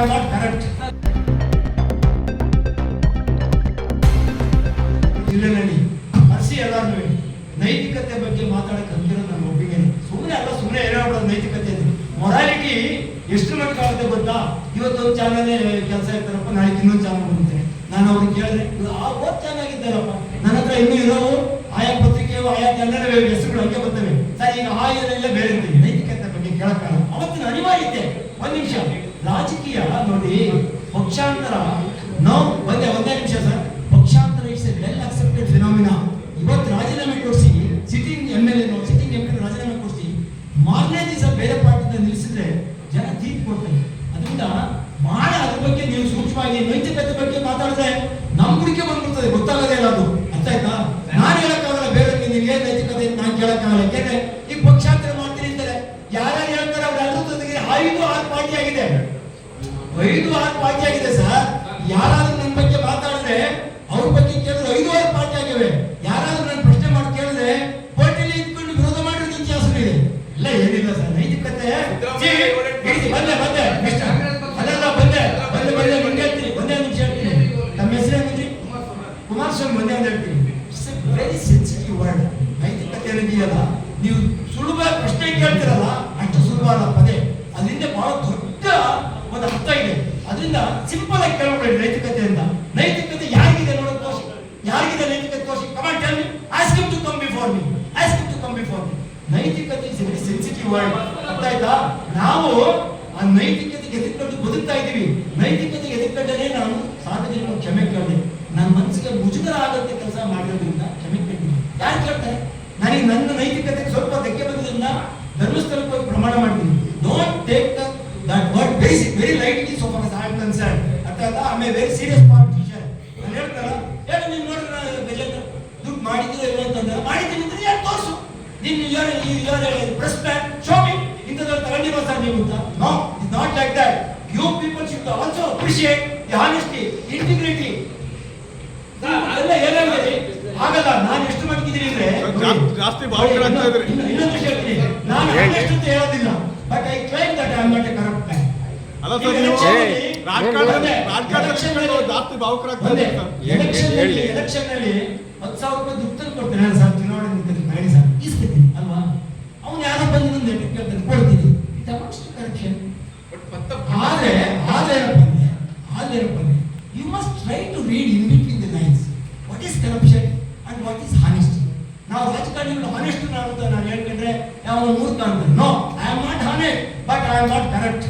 am not corrupt. ಜಿಲ್ಲೆನಲ್ಲಿ ಹಸಿ ಎಲ್ಲಾರು ನೈತಿಕತೆ ಬಗ್ಗೆ ಮಾತಾಡಕ್ಕೆ ಅಂತಿರೋ ನನ್ನ ಒಪ್ಪಿಗೆನೆ ಸುಮ್ಮನೆ ಅಲ್ಲ ಸುಮ್ಮನೆ ಏನೋ ನೈತಿಕತೆ ಮೊರಾಲಿಟಿ ಎಷ್ಟು ಮಟ್ಟ ಆಗುತ್ತೆ ಗೊತ್ತಾ? ಇವತ್ತೊಂದು ಚಾನಲ್ ಕೆಲಸ ಇರ್ತಾರಪ್ಪ ನಾಳೆ ಇನ್ನೊಂದು ಚಾನಲ್ ಬಂತೇನೆ ನಾನು ಅವ್ರಿಗೆ ಕೇಳಿದೆ ಆ ಓದ್ ಚಾನಲ್ ಇದ್ದಾರಪ್ಪ ನನ್ನ ಹತ್ರ ಇನ್ನೂ ಇರೋವು ಆಯಾ ಪತ್ರಿಕೆ ಆಯಾ ಜನರೇ ಹೆಸರುಗಳು ಹಂಗೆ ಬರ್ತವೆ. ಸರ್, ಈಗ ಆ ಬೇರೆ ಬೇರೆ ನೈತಿಕತೆ ಬಗ್ಗೆ ಕೇಳಕ್ಕಾಗಲ್ಲ ಅವತ್ತಿನ ಅನಿವಾರ್ಯತೆ. ಒಂದು ನಿಮಿಷ. ರಾಜಕೀಯ ನೋಡಿ ಪಕ್ಷಾಂತರ. ನೋ, ಒಂದೇ ಒಂದೇ ನಿಮಿಷ ಸರ್. ಪಕ್ಷಾಂತರ is a well accepted phenomena ಇವತ್ತು ರಾಜೀನಾಮೆ ಕೊಡಿಸಿ ಸಿಟಿಂಗ್ ಎಂ ಎಲ್ ಎನೋ ಸಿಟಿಂಗ್ ಎಂ ಪಿ ರಾಜೀನಾಮೆ ಕೊಡಿಸಿ ಮಾರನೇ ದಿವಸ ಬೇರೆ ಪಾರ್ಟಿಯಿಂದ ನಿಲ್ಲಿಸಿದ್ರೆ ಜನ ತೀರ್ಪು ಕೊಡ್ತಾರೆ. ಅದರಿಂದ ಬಹಳ ಅದ್ರ ಬಗ್ಗೆ ನೀವು ಸೂಕ್ಷ್ಮವಾಗಿ ನೈತಿಕತೆ ಬಗ್ಗೆ ಮಾತಾಡಿದ್ರೆ ನಮ್ಮ ಹುಡುಗಿ ಬಂದ್ಬಿಡ್ತದೆ. ಗೊತ್ತಾಗದೇ ಇಲ್ಲ ಅದು. ಅರ್ಥ ಆಯ್ತಾ? ನಾನು ಹೇಳಕ್ಕಾಗಲ್ಲ, ಬೇರೆ ನಿನಗೆ ನೈತಿಕತೆ ಅಂತ ನಾನು ಕೇಳಕ್ಕಾಗಲ್ಲ. ಯಾಕೆಂದ್ರೆ ಈ ಪಕ್ಷಾಂತರ ಮಾಡ್ತೀರಿ ಅಂತಾರೆ. ಯಾರ್ಯಾರು ಐದು ಆತ್ಮಹತ್ಯೆ ಪಾರ್ಟಿ ಆಗಿದೆ. ಐದು ಆತ್ಮಹತ್ಯೆ ಪಾರ್ಟಿ ಆಗಿದೆ ಸರ್. ಯಾರಾದ್ರೂ ನನ್ನ ಬಗ್ಗೆ ಮಾತಾಡಿದ್ರೆ ಅವ್ರ ಬಗ್ಗೆ ಕೇಳಿದ್ರೆ ಐದು ಆತ್ಮಹತ್ಯೆ ಪಾರ್ಟಿ ಆಗಿವೆ. ಯಾರಾದ್ರೂ ನನ್ನ ಪ್ರಶ್ನೆ ಮಾಡಿ ಕೇಳಿದ್ರೆ ಹೋಟೆಲ್ ಇದ್ಕೊಂಡು ವಿರೋಧ ಮಾಡಿರೋದು ಇತಿಹಾಸ ಇದೆ. ಇಲ್ಲ ಏನಿಲ್ಲ ಸರ್. ನೈತಿಕತೆ. ಬಂದೆ ಬಂದೆ. ಅಲ್ಲ ಬಂದೆ ಬಂದೆ ಬಂದೆ ನಿಮ್ಗೆ ಹೇಳ್ತೀನಿ ಒಂದೇ ನಿಮಿಷ ಹೇಳ್ತೀನಿ. ನಮ್ಮ ಹೆಸರು ಏನಿದ್ರಿ ಕುಮಾರಸ್ವಾಮಿ ಒಂದೇ ಒಂದು ಹೇಳ್ತೀನಿ. ವೆರಿ ಸೆನ್ಸಿಟಿವ್ ವರ್ಡ್ ನೈತಿಕತೆ ಏನಿದೆಯಲ್ಲ ನೀವು ಸುಲಭ ಪ್ರಶ್ನೆ ಕೇಳ್ತಿರಲ್ಲ ಸೆನ್ಸಿಟಿವ್ ವರ್ಡ್. ಅರ್ಥ ಆಯ್ತಾ ನಾವು ಆ ನೈತಿಕತೆಗೆ ಎದುರುಕೊಂಡು ಬದುಕ್ತಾ ಇದ್ದೀವಿ. ನೈತಿಕತೆ ಎದುರ್ಕೊಂಡೇ ನಾನು ಸಾರ್ವಜನಿಕ ಕ್ಷಮೆ ಕೇಳಿದೆ. ನನ್ನ ಮನಸ್ಸಿಗೆ ಮುಜುಗರ ಆಗುತ್ತೆ ಕೆಲಸ ಮಾಡಿರೋದ್ರಿಂದ ಕ್ಷಮೆ ಕೇಳ್ತೀನಿ. ಯಾರು ಕೇಳ್ತಾರೆ? ನನಗೆ ನನ್ನ ನೈತಿಕತೆಗೆ ಸ್ವಲ್ಪ ಧಕ್ಕೆ ಬಂದಿದ್ರಿಂದ ಧರ್ಮಸ್ಥಳಕ್ಕೆ ಹೋಗಿ ಪ್ರಮಾಣ ಮಾಡ್ತೀನಿ. Don't take that word very very lightly so far am concern ಅರ್ಥ ಆಯ್ತಾ? ಐ ವೆರಿ ಸೀರಿಯಸ್ ಪಾಲಿಟಿಷಿಯನ್ ನಾನು ಹೇಳ್ತಾರ ಹೇಳಿ ನೀವು ನೋಡಿದ್ರೆ ದುಡ್ಡು ಮಾಡಿದ್ರೆ ಇಲ್ಲ ಅಂತಂದ್ರೆ ಮಾಡಿದ್ದೀನಿ ಅಂದ್ರೆ ಯಾರು ತೋರಿಸು ನೀನು ಯೋಜನೆ ಯಾರು ಯೋಜನೆ ಪ್ರಶ್ನೆ ಶೋ ಮಿ ಇಂಥದ್ರಲ್ಲಿ ತಗೊಂಡಿರೋ ಸರ್ ನೀವು ಅಂತ. No is not like that you people should also appreciate the honesty integrity ಅದೆಲ್ಲ ಏನಾಗಿದೆ ಆಗಲ್ಲ ನಾನು ಎಷ್ಟು ಮಾಡ್ತಿದ್ದೀನಿ ಅಂದ್ರೆ ಜಾಸ್ತಿ- ಭಾವುಕರಾಗ್ತಾ ಇದ್ರಿ. ಇನ್ನು- ಇನ್ನೊಂದು ವಿಷಯ ಹೇಳ್ತೀನಿ. ನಾನು ಎಷ್ಟು ಅಂತ ಹೇಳೋದಿಲ್ಲ. But I claim that I am not a corrupt man ಅಲ್ಲ ಸರ್ ನೀವು ರಾಜಕಾರಣದಲ್ಲಿ ರಾಜಕಾರಣದಲ್ಲಿ ಜಾಸ್ತಿ ಭಾವುಕರಾಗ್ತಾ ಎಲೆಕ್ಷನ್ ಹೇಳಿ. ಎಲೆಕ್ಷನ್ ಅಲ್ಲಿ ಹತ್ತು ಸಾವಿರ ರೂಪಾಯಿ ದುಡ್ಡು ತಂದು ಕೊಡ್ತೇನೆ ನಾನು ಸರ್. ಚುನಾವಣೆ ನಿಂತಿದ್ದೀನಿ ಮಾಡಿ ಸರ್. ಬಂದು ಲೆಟರ್ ಕೇಳ್ತಾನೆ ಕೊಡ್ತೀನಿ. ಇಟ್ ಅಮೌಂಟ್ಸ್ ಟು ಕರಪ್ಷನ್ ಆದ್ರೆ ಆದರೆ ಅಂದ್ರೆ ಆದ್ರೆ ಅಂದ್ರೆ you must try to read in between the lines what is corruption and what is honesty ನಾವು ರಾಜಕಾರಣಿಗಳು ಹಾನೆಸ್ಟ್ ಅಂತ ನಾನು ಹೇಳ್ಕೊಂಡ್ರೆ ಯಾವ ಮೂರ್ತ ಅಂತಾರೆ no I am not honest but I am not corrupt